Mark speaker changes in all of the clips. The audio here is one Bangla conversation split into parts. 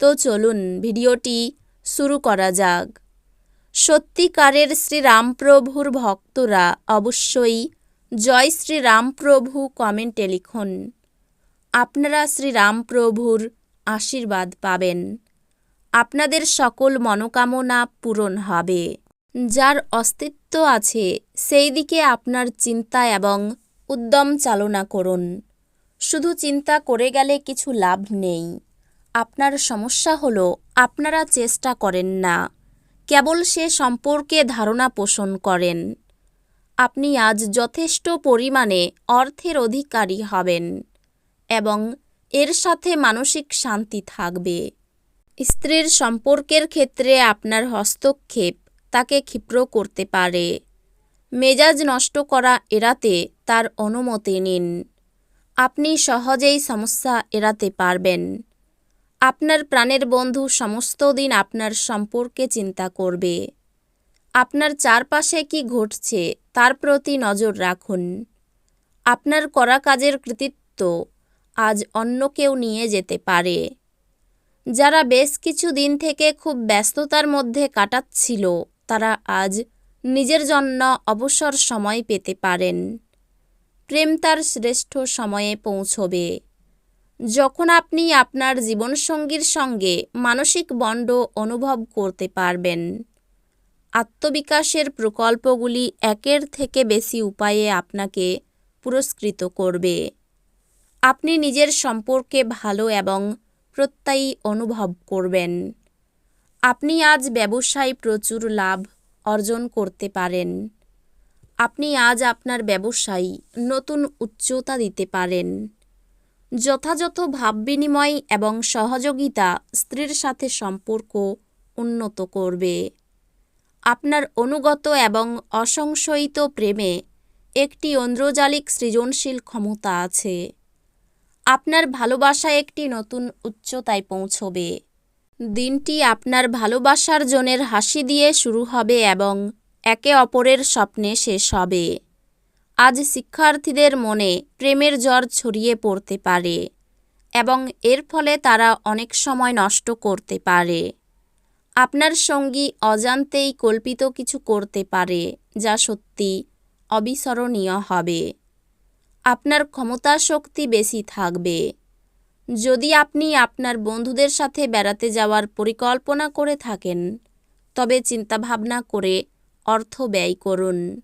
Speaker 1: তো চলুন ভিডিওটি শুরু করা যাক। সত্যিকারের শ্রীরামপ্রভুর ভক্তরা অবশ্যই জয় শ্রীরামপ্রভু কমেন্টে লিখুন। আপনারা শ্রীরামপ্রভুর আশীর্বাদ পাবেন। আপনাদের সকল মনোকামনা পূরণ হবে। যার অস্তিত্ব আছে, সেই দিকে আপনার চিন্তা এবং উদ্যম চালনা করুন। শুধু চিন্তা করে গেলে কিছু লাভ নেই। আপনার সমস্যা হলো আপনারা চেষ্টা করেন না। কেবল সে সম্পর্কে ধারণা পোষণ করেন। আপনি আজ যথেষ্ট পরিমাণে অর্থের অধিকারী হবেন এবং এর সাথে মানসিক শান্তি থাকবে। স্ত্রীর সম্পর্কের ক্ষেত্রে আপনার হস্তক্ষেপ তাকে ক্ষিপ্র করতে পারে। মেজাজ নষ্ট করা এড়াতে তার অনুমতি নিন। আপনি সহজেই সমস্যা এড়াতে পারবেন। আপনার প্রাণের বন্ধু সমস্ত দিন আপনার সম্পর্কে চিন্তা করবে। আপনার চারপাশে কি ঘটছে তার প্রতি নজর রাখুন। আপনার করা কাজের কৃতিত্ব আজ অন্য কেউ নিয়ে যেতে পারে। যারা বেশ কিছু দিন থেকে খুব ব্যস্ততার মধ্যে কাটাচ্ছিল, তারা আজ নিজের জন্য অবসর সময় পেতে পারেন। প্রেম তার শ্রেষ্ঠ সময়ে পৌঁছবে। যখন আপনি আপনার জীবনসঙ্গীর সঙ্গে মানসিক বন্ড অনুভব করতে পারবেন। আত্মবিকাশের প্রকল্পগুলি একের থেকে বেশি উপায়ে আপনাকে পুরস্কৃত করবে। আপনি নিজের সম্পর্কে ভালো এবং প্রত্যয়ী অনুভব করবেন। আপনি আজ ব্যবসায় প্রচুর লাভ অর্জন করতে পারেন। আপনি আজ আপনার ব্যবসায় নতুন উচ্চতা দিতে পারেন। যথাযথ ভাব বিনিময় এবং সহযোগিতা স্ত্রীর সাথে সম্পর্ক উন্নত করবে। আপনার অনুগত এবং অসংশয়িত প্রেমে একটি ঐন্দ্রজালিক সৃজনশীল ক্ষমতা আছে। আপনার ভালোবাসা একটি নতুন উচ্চতায় পৌঁছবে। দিনটি আপনার ভালোবাসার জনের হাসি দিয়ে শুরু হবে এবং একে অপরের স্বপ্নে শেষ হবে। আজ শিক্ষার্থীদের মনে প্রেমের জ্বর ছড়িয়ে পড়তে পারে এবং এর ফলে তারা অনেক সময় নষ্ট করতে পারে। আপনার সঙ্গী অজান্তেই কল্পিত কিছু করতে পারে, যা সত্যি অবিস্মরণীয় হবে। আপনার ক্ষমতা শক্তি বেশি থাকবে। যদি আপনি আপনার বন্ধুদের সাথে বেড়াতে যাওয়ার পরিকল্পনা করে থাকেন, তবে চিন্তাভাবনা করে অর্থ ব্যয় করুন।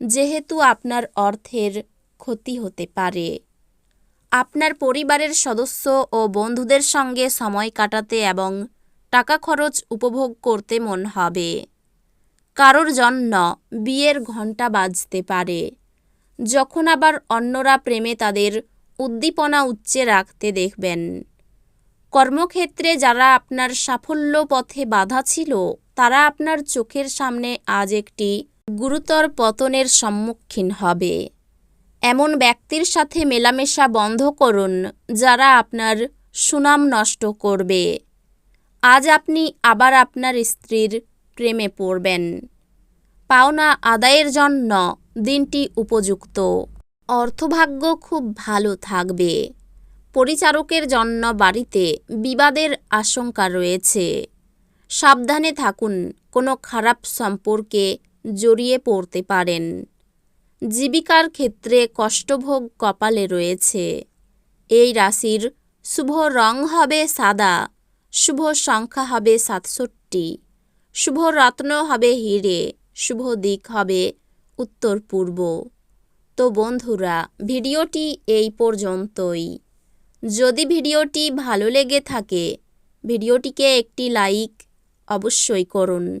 Speaker 1: যেহেতু আপনার অর্থের ক্ষতি হতে পারে। আপনার পরিবারের সদস্য ও বন্ধুদের সঙ্গে সময় কাটাতে এবং টাকা খরচ উপভোগ করতে মন হবে। কারোর জন্য বিয়ের ঘণ্টা বাজতে পারে। যখন আবার অন্যরা প্রেমে তাদের উদ্দীপনা উচ্চে রাখতে দেখবেন। কর্মক্ষেত্রে যারা আপনার সাফল্য পথে বাধা ছিল, তারা আপনার চোখের সামনে আজ একটি গুরুতর পতনের সম্মুখীন হবে। এমন ব্যক্তির সাথে মেলামেশা বন্ধ করুন, যারা আপনার সুনাম নষ্ট করবে। আজ আপনি আবার আপনার স্ত্রীর প্রেমে পড়বেন। পাওনা আদায়ের জন্য দিনটি উপযুক্ত। অর্থভাগ্য খুব ভালো থাকবে। পরিচারকের জন্য বাড়িতে বিবাদের আশঙ্কা রয়েছে। সাবধানে থাকুন, কোনো খারাপ সম্পর্কে জড়িয়ে পড়তে পারেন। জীবিকার ক্ষেত্রে কষ্টভোগ কপালে রয়েছে। এই রাশির শুভ রং হবে সাদা, শুভ সংখ্যা হবে সাতষট্টি, শুভ রত্ন হবে হিরে, শুভ দিক হবে উত্তর পূর্ব। তো বন্ধুরা, ভিডিওটি এই পর্যন্তই। যদি ভিডিওটি ভালো লেগে থাকে, ভিডিওটিকে একটি লাইক অবশ্যই করুন।